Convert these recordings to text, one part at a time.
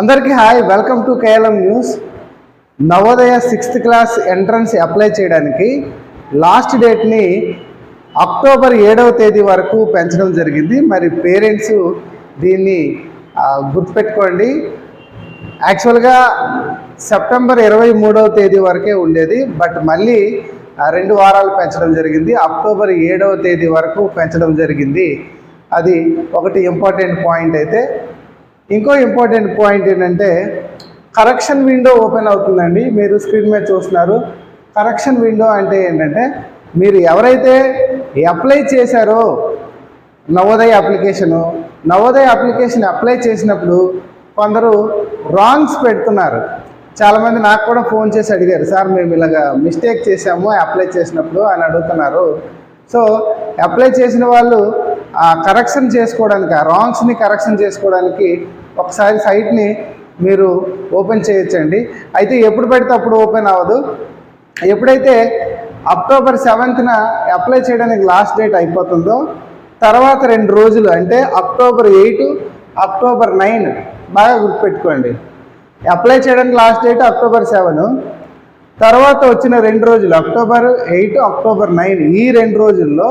అందరికీ hi welcome to KLM news. Navodaya sixth class entrance apply చేయడానికి last డేట్ని October ఏడవ తేదీ వరకు పెంచడం జరిగింది. మరి పేరెంట్స్ దీన్ని గుర్తుపెట్టుకోండి. యాక్చువల్గా సెప్టెంబర్ ఇరవై మూడవ తేదీ వరకే ఉండేది. బట్ మళ్ళీ రెండు వారాలు పెంచడం జరిగింది. అక్టోబర్ ఏడవ తేదీ వరకు పెంచడం జరిగింది. అది ఒకటి ఇంపార్టెంట్ పాయింట్ అయితే ఇంకో ఇంపార్టెంట్ పాయింట్ ఏంటంటే కరెక్షన్ విండో ఓపెన్ అవుతుందండి. మీరు స్క్రీన్ మీద చూస్తున్నారు. కరెక్షన్ విండో అంటే ఏంటంటే మీరు ఎవరైతే అప్లై చేశారో Navodaya application Navodaya application apply చేసినప్పుడు కొందరు రాంగ్స్ పెడుతున్నారు. చాలామంది నాకు కూడా ఫోన్ చేసి అడిగారు సార్ మేము ఇలాగ మిస్టేక్ చేసాము అప్లై చేసినప్పుడు అని అడుగుతున్నారు. సో అప్లై చేసిన వాళ్ళు ఆ కరెక్షన్ చేసుకోవడానికి ఆ రాంగ్స్ని కరెక్షన్ చేసుకోవడానికి ఒకసారి సైట్ని మీరు ఓపెన్ చేయొచ్చండి. అయితే ఎప్పుడు పెడితే అప్పుడు ఓపెన్ అవ్వదు. ఎప్పుడైతే అక్టోబర్ సెవెంత్న అప్లై చేయడానికి లాస్ట్ డేట్ అయిపోతుందో తర్వాత రెండు రోజులు అంటే అక్టోబర్ ఎయిట్ అక్టోబర్ నైన్ బాగా గుర్తుపెట్టుకోండి. అప్లై చేయడానికి లాస్ట్ డేట్ అక్టోబర్ సెవెన్. తర్వాత వచ్చిన రెండు రోజులు అక్టోబర్ ఎయిట్ అక్టోబర్ నైన్ ఈ రెండు రోజుల్లో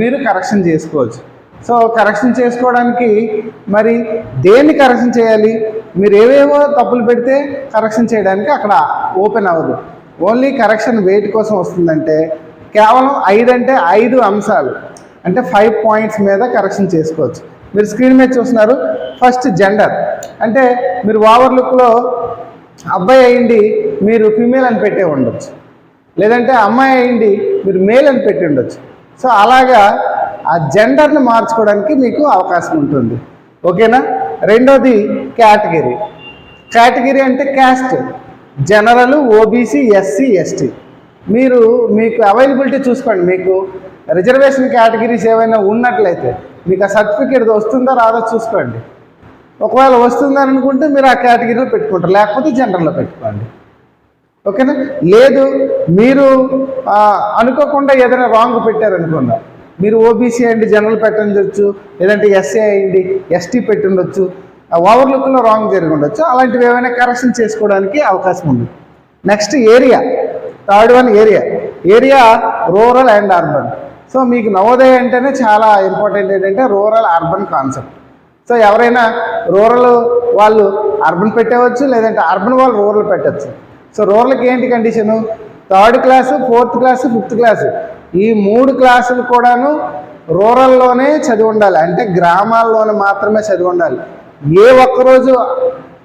మీరు కరెక్షన్ చేసుకోవచ్చు. సో కరెక్షన్ చేసుకోవడానికి మరి దేన్ని కరెక్షన్ చేయాలి? మీరు ఏవేవో తప్పులు పెడితే కరెక్షన్ చేయడానికి అక్కడ ఓపెన్ అవ్వదు. ఓన్లీ కరెక్షన్ వెయిట్ కోసం వస్తుందంటే కేవలం ఐదు అంటే ఐదు అంశాలు. అంటే ఫైవ్ పాయింట్స్ మీద కరెక్షన్ చేసుకోవచ్చు. మీరు స్క్రీన్ మీద చూస్తున్నారు ఫస్ట్ జెండర్ అంటే మీరు ఓవర్ లుక్లో అబ్బాయి అయింది మీరు ఫీమేల్ అని పెట్టే ఉండొచ్చు. లేదంటే అమ్మాయి అయింది మీరు మేల్ అని పెట్టి ఉండొచ్చు. సో అలాగా ఆ జెండర్ని మార్చుకోవడానికి మీకు అవకాశం ఉంటుంది. ఓకేనా? రెండోది కేటగిరీ. కేటగిరీ అంటే caste. General OBC SC ST. మీరు మీకు అవైలబిలిటీ చూసుకోండి. మీకు రిజర్వేషన్ కేటగిరీస్ ఏమైనా ఉన్నట్లయితే మీకు ఆ సర్టిఫికేట్ వస్తుందో రాదో చూసుకోండి. ఒకవేళ వస్తుందని అనుకుంటే మీరు ఆ కేటగిరీలో పెట్టుకుంటారు. లేకపోతే జనరల్లో పెట్టుకోండి. ఓకేనా? లేదు మీరు అనుకోకుండా ఏదైనా రాంగ్ పెట్టారనుకున్నా మీరు ఓబీసీ అయ్యండి జనరల్ పెట్టండొచ్చు లేదంటే ఎస్సీ అయ్యండి ఎస్టీ పెట్టుండొచ్చు ఓవర్లుక్లో రాంగ్ జరిగి ఉండొచ్చు అలాంటివి ఏమైనా కరెక్షన్ చేసుకోవడానికి అవకాశం ఉంది. Next area third one area area rural and urban so మీకు నవోదయ అంటేనే చాలా ఇంపార్టెంట్ ఏంటంటే రూరల్ అర్బన్ కాన్సెప్ట్ సో ఎవరైనా రూరల్ వాళ్ళు అర్బన్ పెట్టవచ్చు లేదంటే అర్బన్ వాళ్ళు రూరల్ పెట్టచ్చు. సో రూరల్కి ఏంటి condition third class fourth class fifth class ఈ మూడు క్లాసులు కూడాను రూరల్లోనే చదివి ఉండాలి. అంటే గ్రామాల్లోనే మాత్రమే చదివి ఉండాలి. ఏ ఒక్కరోజు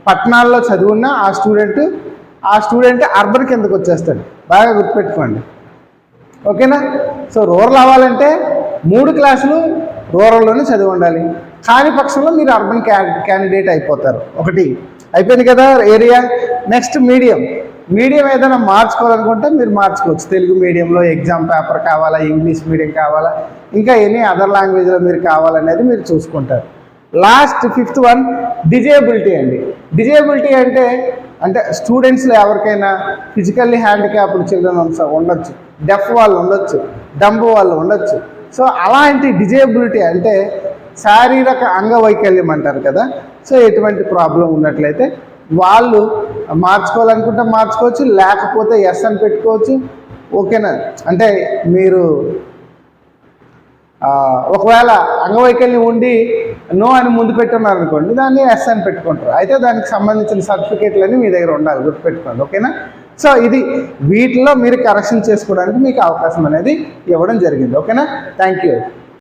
పట్టణాల్లో చదివినా ఆ స్టూడెంట్ ఆ స్టూడెంట్ అర్బన్ కిందకు వచ్చేస్తాడు. బాగా గుర్తుపెట్టుకోండి. ఓకేనా? సో రూరల్ అవ్వాలంటే మూడు క్లాసులు రూరల్లోనే చదివి ఉండాలి. కాని పక్షంలో మీరు అర్బన్ క్యా క్యాండిడేట్ అయిపోతారు. ఒకటి అయిపోయింది కదా ఏరియా? Next medium. మీడియం ఏదైనా మార్చుకోవాలనుకుంటే మీరు మార్చుకోవచ్చు. తెలుగు మీడియంలో ఎగ్జామ్ పేపర్ కావాలా ఇంగ్లీష్ మీడియం కావాలా ఇంకా ఎనీ అదర్ లాంగ్వేజ్లో మీరు కావాలనేది మీరు చూసుకుంటారు. లాస్ట్ ఫిఫ్త్ వన్ డిజేబిలిటీ అండి. డిజేబిలిటీ అంటే అంటే స్టూడెంట్స్లో ఎవరికైనా ఫిజికల్లీ హ్యాండిక్యాప్డ్ చిల్డ్రన్ ఉండొచ్చు. డెఫ్ వాళ్ళు ఉండొచ్చు. డంబు వాళ్ళు ఉండొచ్చు. సో అలాంటి డిజేబిలిటీ అంటే శారీరక అంగవైకల్యం అంటారు కదా. సో ఎటువంటి ప్రాబ్లం ఉన్నట్లయితే వాళ్ళు మార్చుకోవాలనుకుంటే మార్చుకోవచ్చు లేకపోతే ఎస్ అని పెట్టుకోవచ్చు. ఓకేనా? అంటే మీరు ఒకవేళ అంగవైకల్యం ఉండి నో అని ముందు పెట్టున్నారు అనుకోండి దాన్ని ఎస్ అని పెట్టుకుంటారు. అయితే దానికి సంబంధించిన సర్టిఫికేట్లన్నీ మీ దగ్గర ఉండాలి గుర్తుపెట్టుకోండి. ఓకేనా? సో ఇది వీటిలో మీరు కరెక్షన్ చేసుకోవడానికి మీకు అవకాశం అనేది ఇవ్వడం జరిగింది. ఓకేనా? Thank you